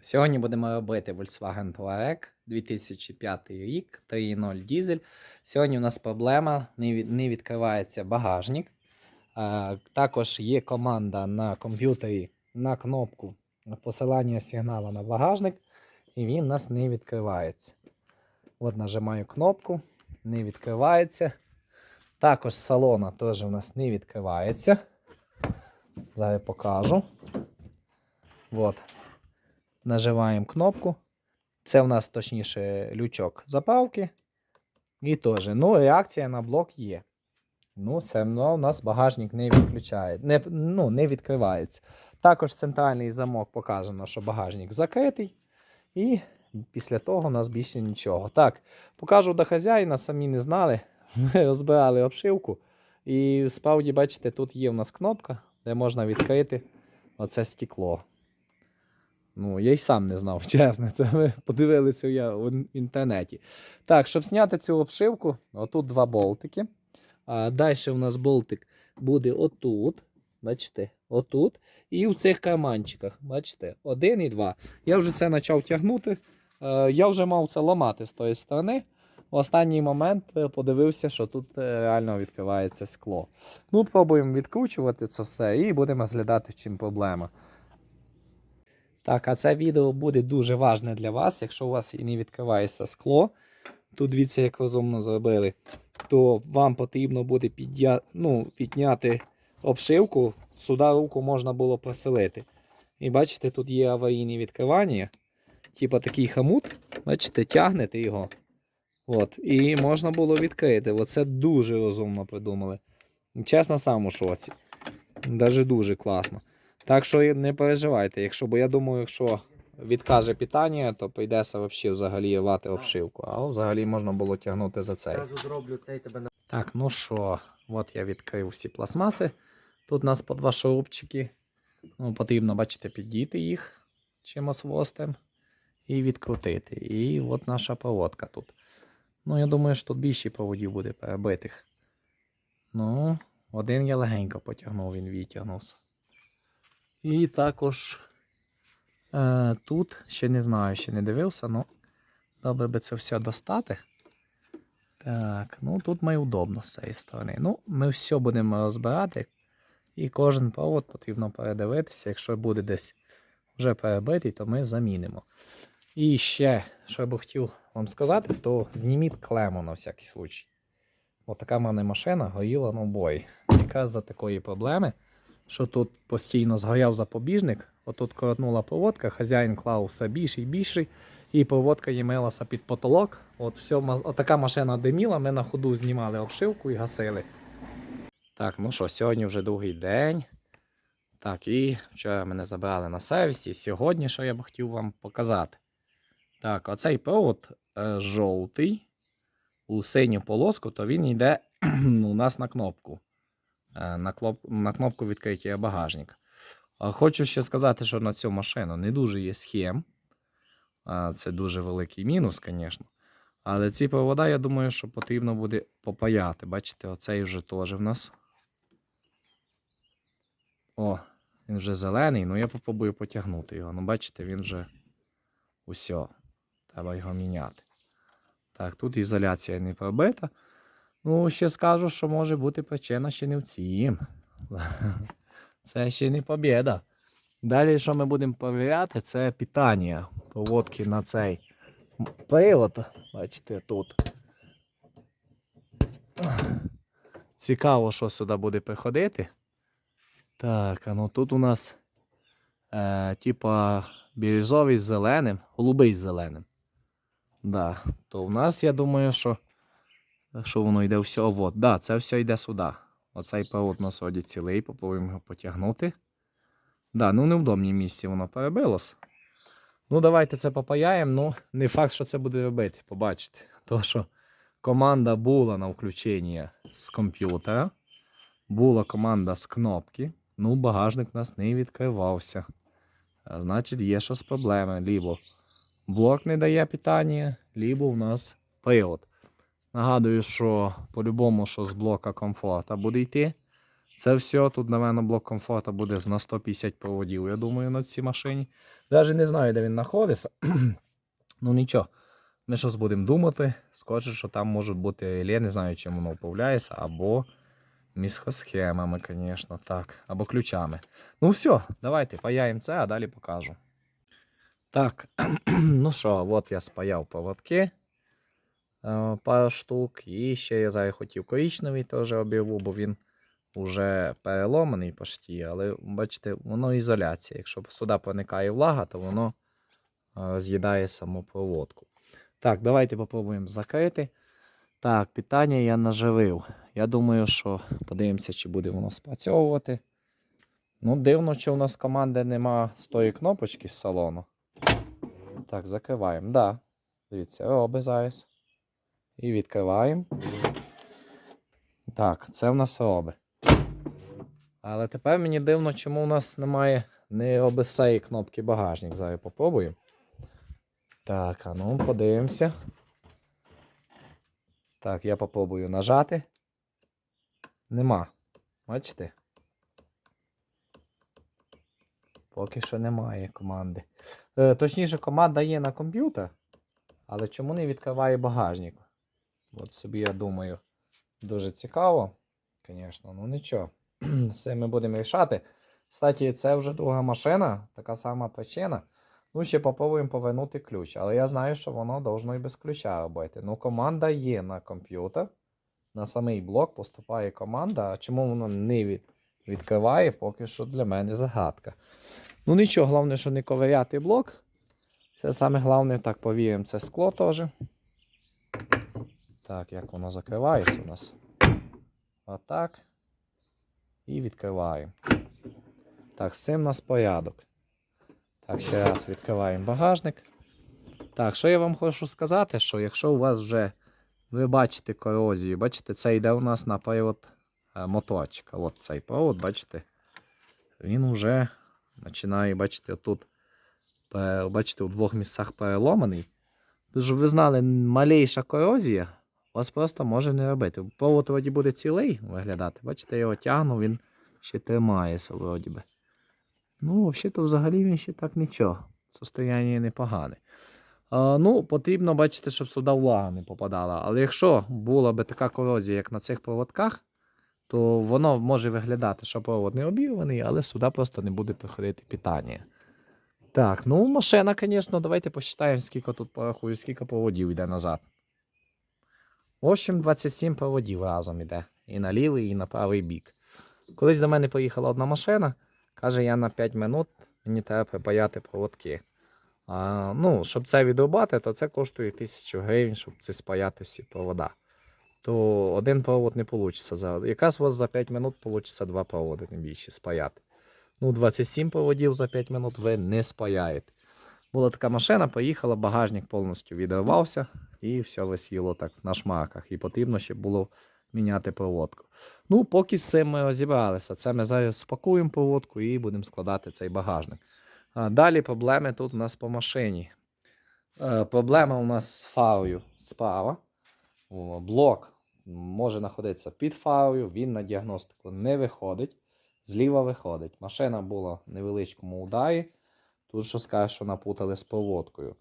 Сьогодні будемо робити Volkswagen Touareg 2005 рік, 3.0 дізель. Сьогодні у нас проблема, не, відкривається багажник. Також є команда на комп'ютері на кнопку посилання сигналу на багажник, і він у нас не відкривається. От нажимаю кнопку, не відкривається. Також салона теж у нас не відкривається. Зараз покажу. От. Нажимаємо кнопку. Це у нас точніше лючок заправки. І теж. Ну, реакція на блок є. Ну, все одно у нас багажник не відключає, не, ну, не відкривається. Також центральний замок показано, що багажник закритий. І після того у нас більше нічого. Так, покажу до хазяїна, самі не знали. Ми розбирали обшивку. І справді, бачите, тут є у нас кнопка, де можна відкрити оце стекло. Ну, я й сам не знав, чесно. Це ми подивилися я в інтернеті. Так, щоб зняти цю обшивку, отут два болтики. А далі у нас болтик буде отут. Бачите, отут. І в цих карманчиках. Бачите, один і два. Я вже це почав тягнути. Е, Я вже мав це ламати з тої сторони. В останній момент е, подивився, що тут е, реально відкривається скло. Ну, пробуємо відкручувати це все і будемо розглядати, в чим проблема. Так, а це відео буде дуже важне для вас. Якщо у вас і не відкривається скло, тут дивіться, як розумно зробили, то вам потрібно буде підня... ну, підняти обшивку, сюди руку можна було поселити. І бачите, тут є аварійні відкривання. Типа такий хамут, бачите, тягнете його. От, і можна було відкрити. Оце дуже розумно придумали. Чесно, сам у шоці. Даже дуже класно. Так що не переживайте, якщо, бо я думаю, якщо відкаже питання, то прийдеться вообще взагалі рвати обшивку. А взагалі можна було тягнути за цей. Зроблю цей тебе. Так, ну що, от я відкрив всі пластмаси. Тут у нас по два шурупчики. Ну, потрібно, бачите, піддіти їх чимось хвостем і відкрутити. І от наша проводка тут. Ну, я думаю, що тут більше проводів буде перебитих. Ну, один я легенько потягнув, він відтягнувся. І також е, тут ще не знаю, ще не дивився, ну добре би це все достати. Так, ну тут ми удобно з цієї сторони. Ну, ми все будемо розбирати. І кожен провод потрібно передивитися. Якщо буде десь вже перебитий, то ми замінимо. І ще, що би хотів вам сказати, то зніміть клему на всякий случай. От така в мене машина горіла на бой. Якраз за такої проблеми, що тут постійно згоряв запобіжник, отут коротнула проводка, хазяїн клав все більший і більший, і проводка їмилася під потолок. От все, ма- от така машина диміла, ми на ходу знімали обшивку і гасили. Так, ну що, сьогодні вже другий день. Так, і вчора мене забрали на сервісі. Сьогодні що я б хотів вам показати. Так, оцей провод е, жовтий у синю полоску, то він йде у нас на кнопку. Е, на, на кнопку відкриття багажника. А Хочу ще сказати, що на цю машину не дуже є схем. Це дуже великий мінус, звісно. Але ці провода, я думаю, що потрібно буде попаяти. Бачите, оцей вже теж в нас. О, він вже зелений, ну я попробую потягнути його. Ну, бачите, він вже усе. Треба його міняти. Так, тут ізоляція не пробита. Ну, ще скажу, що може бути причина ще не в цім. Це ще не побіда. Далі, що ми будемо перевіряти, це питання проводки на цей привод. Бачите, тут. Цікаво, що сюди буде приходити. Так, а ну тут у нас е, типа бірюзовий з зеленим, голубий з зеленим. Да, то в нас, я думаю, що, що воно йде все. От, да, це все йде сюди. Оцей у нас вроді цілий, попробуємо його потягнути. Да, ну невдобній місці воно перебилось. Ну, давайте це попаяємо. Ну, не факт, що це буде робити, побачите. То, що команда була на включення з комп'ютера, була команда з кнопки. Ну, багажник у нас не відкривався. А значить, є щось проблеми. Лібо блок не дає питання, лібо в нас привод. Нагадую, що по-любому, що з блока комфорта буде йти. Це все тут, напевно, блок комфорту буде на 150 проводів, я думаю, на цій машині. Навіть не знаю, де він знаходиться. ну нічого. Ми щось будемо думати. Скажу, що там можуть бути, я не знаю, чим воно управляється, або міскосхемами, звісно, так, або ключами. Ну все, давайте паяємо це, а далі покажу. Так, ну що, от я спаяв поводки. Е, Пару штук. І ще я зараз хотів коричневий теж обірву, бо він вже переломаний почти, але бачите, воно ізоляція. Якщо сюди проникає влага, то воно е, з'їдає саму проводку. Так, давайте попробуємо закрити. Так, питання я наживив. Я думаю, що подивимося, чи буде воно спрацьовувати. Ну, дивно, що у нас команди нема з тої кнопочки з салону. Так, закриваємо. Да. Дивіться, роби зараз. І відкриваємо. Так, це в нас роби. Але тепер мені дивно, чому у нас немає не роби цієї кнопки багажник. Зараз попробуємо. Так, а ну подивимося. Так, я попробую нажати. Нема. Бачите? Поки що немає команди. Е, точніше, команда є на комп'ютер, але чому не відкриває багажник? От собі я думаю, дуже цікаво. Звісно, ну нічого. Цим ми будемо рішати. Кстати, це вже друга машина, така сама причина. Ну, ще попробуємо повернути ключ. Але я знаю, що воно должно і без ключа робити. Ну, команда є на комп'ютер. На самий блок поступає команда. А чому воно не від... відкриває, поки що для мене загадка. Ну нічого, головне, що не ковиряти блок. Це саме головне, так повіримо, це скло теж. Так, як воно закривається у нас. Отак. І відкриваємо. Так, з цим у нас порядок. Так, ще раз відкриваємо багажник. Так, що я вам хочу сказати, що якщо у вас вже ви бачите корозію, бачите, це йде у нас на привод е, моторчика. От цей провод, бачите, він вже починає, бачите, тут, бачите, у двох місцях переломаний. Тож, ви знали, малейша корозія вас просто може не робити. Провод вроді буде цілий виглядати. Бачите, я його тягну, він ще тримається вроді би. Ну, взагалі-то взагалі він ще так нічого. Состояння непогане. А, ну, потрібно бачити, щоб сюди влага не попадала. Але якщо була би така корозія, як на цих проводках, то воно може виглядати, що провод не обірваний, але сюди просто не буде приходити питання. Так, ну машина, звісно, давайте посчитаємо, скільки тут порахую, скільки проводів йде назад. В общем, 27 проводів разом йде. І на лівий, і на правий бік. Колись до мене поїхала одна машина. Каже, я на 5 минут мені треба припаяти проводки. А, ну, щоб це відрубати, то це коштує 1000 гривень, щоб це спаяти всі провода. То один провод не вийде. Якраз у вас за 5 минут вийде два проводи, не більше спаяти. Ну, 27 проводів за 5 минут ви не спаяєте. Була така машина, поїхала, багажник повністю відривався і все висіло так на шмарках. І потрібно ще було міняти проводку. Ну, поки з цим ми розібралися. Це ми зараз спакуємо проводку і будемо складати цей багажник. Далі проблеми тут у нас по машині. Е, проблема у нас з фарою справа. Блок може знаходитися під фарою, він на діагностику не виходить. Зліва виходить. Машина була в невеличкому ударі. Тут що скаже, що напутали з проводкою.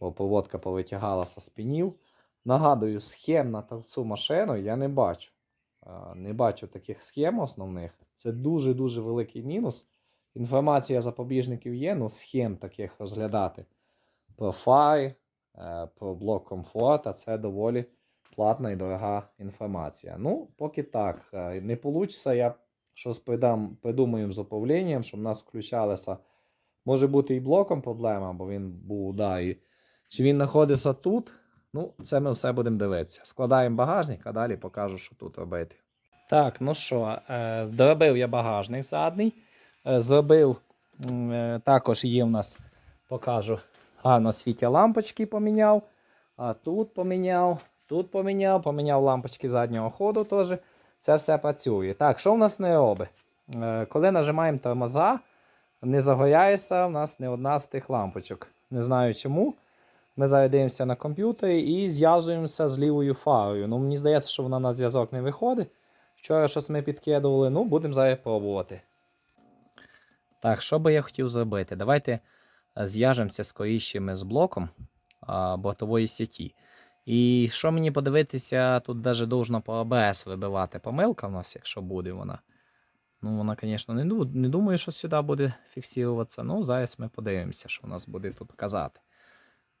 Бо проводка повитягалася з пінів. Нагадую, схем на цю машину я не бачу. Не бачу таких схем основних. Це дуже-дуже великий мінус. Інформація запобіжників є, ну схем таких розглядати. Про фари, е, про блок комфорта це доволі платна і дорога інформація. Ну, поки так. Е, Не вийде, я щось придам, придумаємо з управлінням, щоб в нас включалося. Може бути і блоком проблема, бо він був, да, і чи він знаходиться тут. Ну, це ми все будемо дивитися. Складаємо багажник, а далі покажу, що тут робити. Так, ну що, е, доробив я багажник задній. Е, Зробив е, також є в нас, покажу, гарно світі лампочки поміняв. А тут поміняв, тут поміняв, поміняв лампочки заднього ходу теж. Це все працює. Так, що в нас не робить? Е, Коли нажимаємо тормоза, не загоряється в нас не одна з тих лампочок. Не знаю чому. Ми зараз дивимося на комп'ютері і зв'язуємося з лівою фарою. Ну, мені здається, що вона на зв'язок не виходить. Вчора щось ми підкидували, ну, будемо зараз пробувати. Так, що би я хотів зробити? Давайте е, зв'яжемося скоріше ми з блоком а, бортової сіті. І що мені подивитися, тут навіть должно по АБС вибивати помилка в нас, якщо буде вона. Ну, вона, звісно, не думаю, що сюди буде фіксуватися. Ну, зараз ми подивимося, що у нас буде тут казати.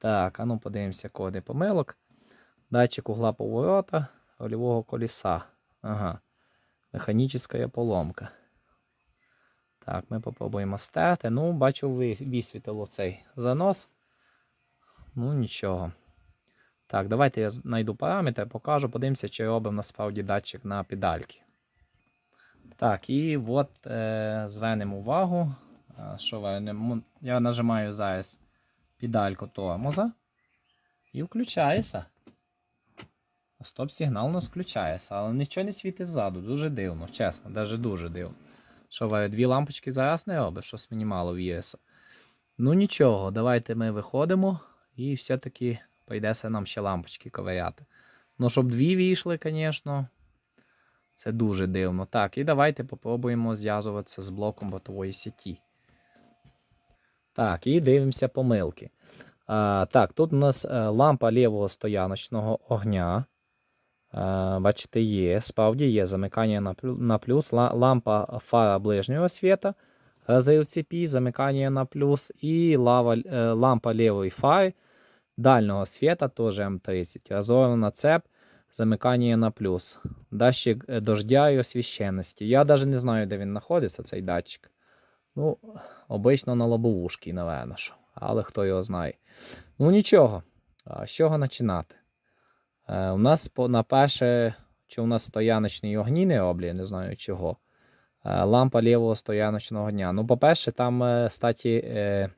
Так, а ну подивимося коди помилок. Датчик угла поворота рульового колеса. Ага. Механічна поломка. Так, ми попробуємо стерти. Ну, бачу, ви- висвітило цей занос. Ну, нічого. Так, давайте я знайду параметри, покажу, подивимося, чи робимо насправді датчик на педальки. Так, і от е, звернемо увагу. Що я нажимаю зараз педальку тормоза і включається. Стоп-сигнал у нас включається, але нічого не світить ззаду. Дуже дивно, чесно, навіть дуже дивно. Що ви, дві лампочки зараз не робить, щось мені мало в'єса. Ну нічого, давайте ми виходимо і все-таки прийдеться нам ще лампочки ковиряти. Ну, щоб дві війшли, звісно, це дуже дивно. Так, і давайте попробуємо зв'язуватися з блоком бортової сіті. Так, і дивимося помилки. А, так, тут у нас е, лампа лівого стояночного огня. Е, бачите, є. Справді є замикання на плюс. Лампа фара ближнього світа. Розрив цепі, замикання на плюс. І лава, е, лампа лівої фари дальнього світа, теж М30. Розорвана цеп, замикання на плюс. Датчик е, дождя і освіщенності. Я навіть не знаю, де він знаходиться, цей датчик. Ну, обично на лобовушці, напевно. що. Але хто його знає. Ну нічого. А з чого починати? Е, у нас на перше, чи у нас стояночні огні не я не знаю чого. Е, лампа лівого стояночного дня. Ну, по-перше, там, е, статі, е,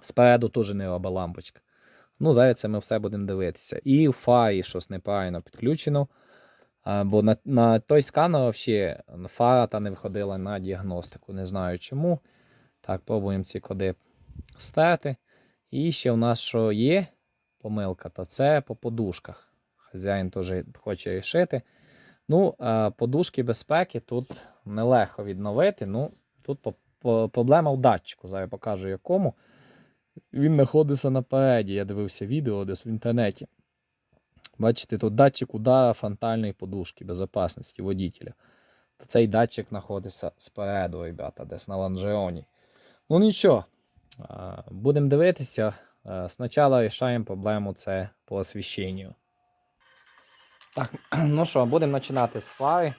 спереду теж не робить лампочка. Ну, зараз це ми все будемо дивитися. І в фарі щось неправильно підключено. Е, бо на, на той сканер взагалі фара та не виходила на діагностику. Не знаю чому. Так, пробуємо ці коди стерти. І ще в нас що є помилка, то це по подушках. Хазяїн теж хоче рішити. Ну, подушки безпеки тут нелегко відновити. Ну, тут проблема в датчику. Зараз я покажу якому. Він знаходиться напереді. Я дивився відео десь в інтернеті. Бачите, тут датчик удара фронтальної подушки безпечності водителя. То цей датчик знаходиться спереду, ребята, десь на лонжероні. Ну нічого, будемо дивитися. Спочатку рішаємо проблему це по освіщенню. Так, ну що, будемо починати з фари.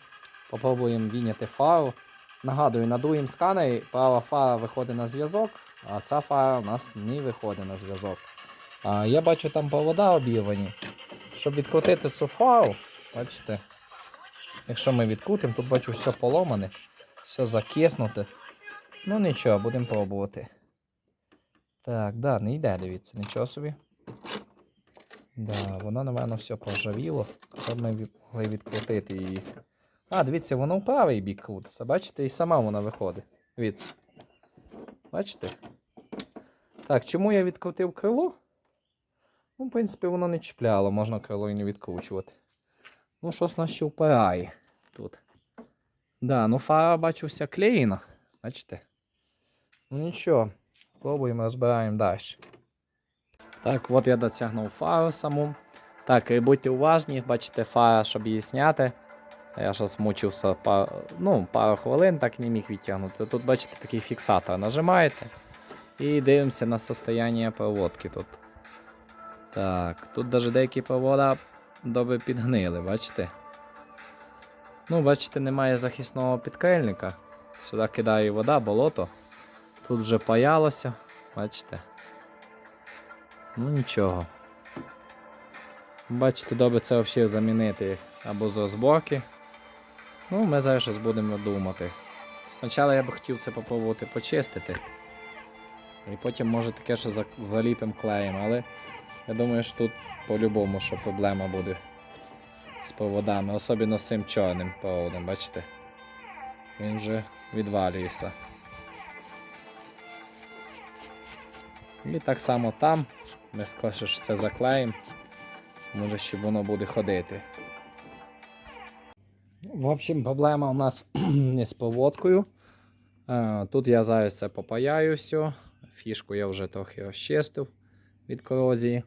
Попробуємо віняти фару. Нагадую, надуємо сканер, права фара виходить на зв'язок, а ця фара у нас не виходить на зв'язок. Я бачу там провода обірвані. Щоб відкрутити цю фару, бачите, якщо ми відкрутимо, тут бачу все поломане, все закиснуте. Ну нічого, будемо пробувати. Так, да, не йде, дивіться, нічого собі. Да, воно, напевно, все поржавіло. Щоб ми могли відкрутити її. А, дивіться, воно в правий бік крутиться. Бачите, і сама вона виходить. Дивіться. Бачите? Так, чому я відкрутив крило? Ну, в принципі, воно не чіпляло, можна крило і не відкручувати. Ну, щось нас ще впирає тут. Да, ну фара бачу вся клеєна. Бачите? Ну нічого, пробуємо, розбираємо далі. Так, от я дотягнув фару саму. Так, і будьте уважні, бачите, фара, щоб її зняти. Я щось мучився пару, ну, пару хвилин, так не міг відтягнути. Тут, бачите, такий фіксатор. Нажимаєте і дивимося на состояння проводки тут. Так, тут навіть деякі провода добре підгнили, бачите? Ну, бачите, немає захисного підкрильника. Сюди кидає вода, болото. Тут вже паялося, бачите? Ну нічого. Бачите, добре це взагалі замінити або з розборки. Ну, ми зараз щось будемо думати. Спочатку я б хотів це попробувати почистити. І потім може таке, що за- заліпимо клеєм, але я думаю, що тут по-любому що проблема буде з проводами, особливо з цим чорним проводом, бачите? Він вже відвалюється. І так само там. Ми ж це заклеїмо. Може ще воно буде ходити. В общем, проблема у нас не з поводкою. Е, Тут я зараз це попаяю все. Фішку я вже трохи розчистив від корозії.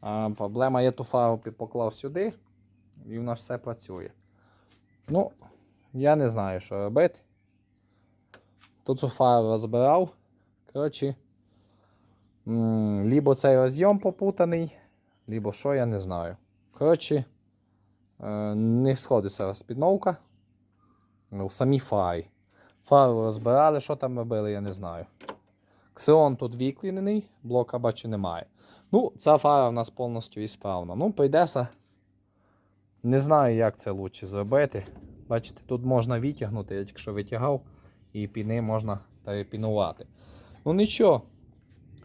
А проблема я ту фару поклав сюди, і в нас все працює. Ну, я не знаю, що робити. Тут цю фару розбирав. Коротше, лібо цей розйом попутаний, лібо що, я не знаю. Коротше, е, не сходиться розпідновка. Ну, в самій фарі. Фару розбирали, що там робили, я не знаю. Ксеон тут виклінений, блока бачу немає. Ну, ця фара в нас повністю ісправна. Ну, прийдеться. Не знаю, як це краще зробити. Бачите, тут можна витягнути, я якщо витягав, і піни можна перепінувати. Ну нічого.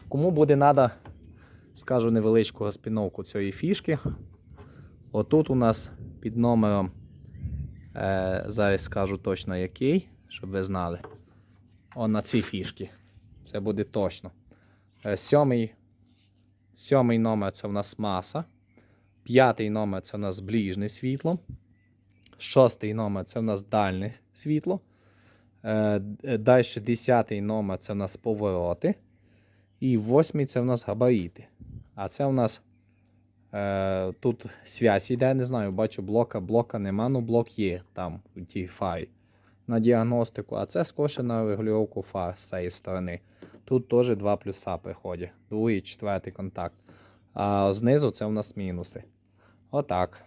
Кому буде треба, скажу невеличку розпіновку цієї фішки. Отут у нас під номером, е, зараз скажу точно який, щоб ви знали. О, на ці фішки. Це буде точно. Е, сьомий, сьомий номер це в нас маса. П'ятий номер це в нас ближнє світло. Шостий номер це в нас дальнє світло. Е, Далі десятий номер це в нас повороти. І восьмий це в нас габарити. А це в нас е, тут связь йде, не знаю, бачу блока, блока нема, ну блок є там у тій фарі на діагностику, а це скорше на регулювання фар з цієї сторони. Тут теж два плюса приходять. Другий і четвертий контакт. А знизу це у нас мінуси. Отак.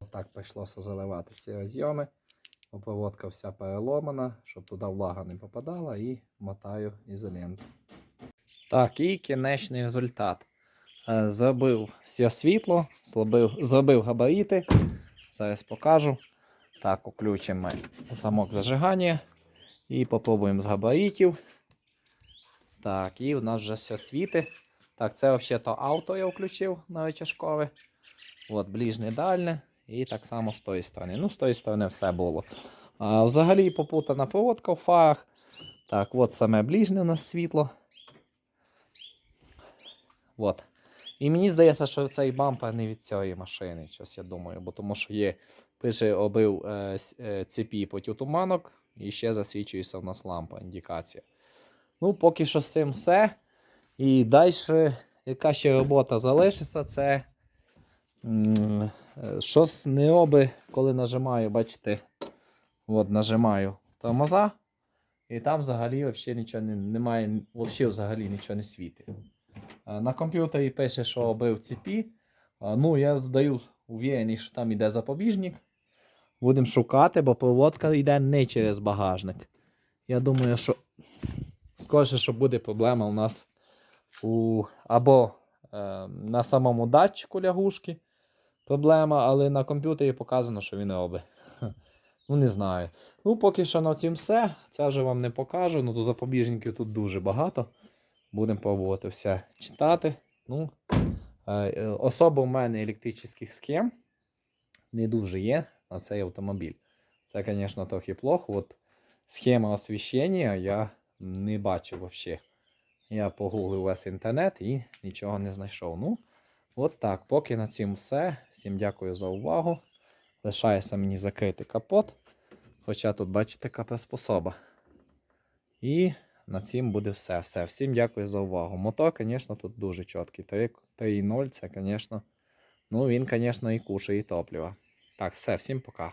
Отак прийшлося заливати ці розйоми. Проводка вся переломана, щоб туди влага не попадала, і мотаю ізоленту. Так, і кінечний результат. Е, Зробив все світло, зробив, зробив габарити. Зараз покажу. Так, включимо замок зажигання і попробуємо з габаритів. Так, і у нас вже все світить. Так, це взагалі то авто я включив на витяжкове. От, ближнє дальне. І так само з тої сторони. Ну, з тої сторони все було. А, взагалі попутана проводка в фарах. Так, от саме ближнє у нас світло. От. І мені здається, що цей бампер не від цієї машини, щось я думаю, бо тому що є, пише обив е, е, цепі протитуманок, і ще засвічується в нас лампа, індикація. Ну, поки що з цим все. І далі, яка ще робота залишиться, це е, щось не роби, коли нажимаю, бачите, от нажимаю тормоза, і там взагалі взагалі нічого не, немає, взагалі нічого не світить. Е, На комп'ютері пише, що обив цепі. Е, Ну, я здаю уверений, що там йде запобіжник. Будемо шукати, бо проводка йде не через багажник. Я думаю, що скоріше, що буде проблема у нас у, або е, на самому датчику лягушки проблема, але на комп'ютері показано, що він робить. Ну, не знаю. Ну, поки що на цім все. Це вже вам не покажу. Ну, то запобіжників тут дуже багато. Будемо пробувати все читати. Ну, е, е, особо в мене електричних схем не дуже є на цей автомобіль. Це, звісно, трохи плохо. От схема освіщення я не бачив взагалі. Я погуглив весь інтернет і нічого не знайшов. Ну, от так. Поки на цім все. Всім дякую за увагу. Лишається мені закрити капот. Хоча тут, бачите, яка приспособа. І на цім буде все. все. Всім дякую за увагу. Мото, звісно, тут дуже чіткий. 3,0 це, звісно, ну він, звісно, і кушає і топлива. Так, все, всім пока.